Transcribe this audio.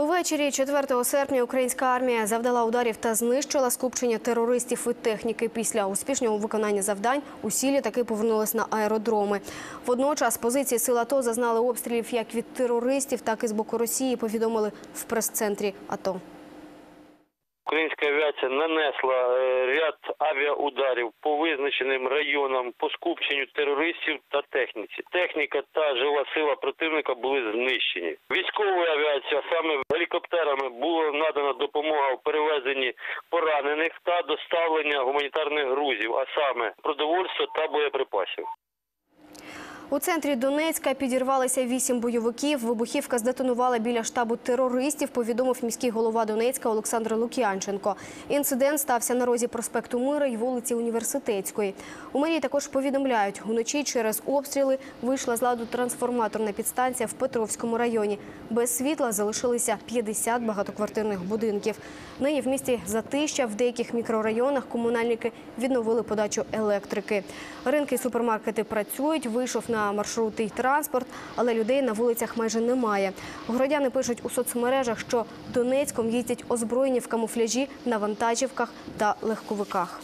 Увечері 4 серпня українська армія завдала ударів та знищила скупчення терористів і техніки. Після успішного виконання завдань усі літаки повернулись на аеродроми. Водночас позиції сил АТО зазнали обстрілів як від терористів, так і з боку Росії. Повідомили в прес-центрі АТО. Українська авіація нанесла е, ряд авіаударів по визначеним районам по скупченню терористів та техніці. Техніка та жива сила противника були знищені. Військовою авіацією, а саме гелікоптерами, було надана допомога в перевезенні поранених та доставлення гуманітарних грузів, а саме продовольства та боєприпасів. У центрі Донецька підірвалися вісім бойовиків. Вибухівка здетонувала біля штабу терористів, повідомив міський голова Донецька Олександр Лук'янченко. Інцидент стався на розі проспекту Мира і вулиці Університетської. У мерії також повідомляють, уночі через обстріли вийшла з ладу трансформаторна підстанція в Петровському районі. Без світла залишилися 50 багатоквартирних будинків. Нині в місті затища в деяких мікрорайонах комунальники відновили подачу електрики. Ринки супермаркети працюють. Вийшов на маршрути й транспорт, але людей на вулицях майже немає. Городяни пишуть у соцмережах, що Донецьком їздять озброєні в камуфляжі на вантажівках та легковиках.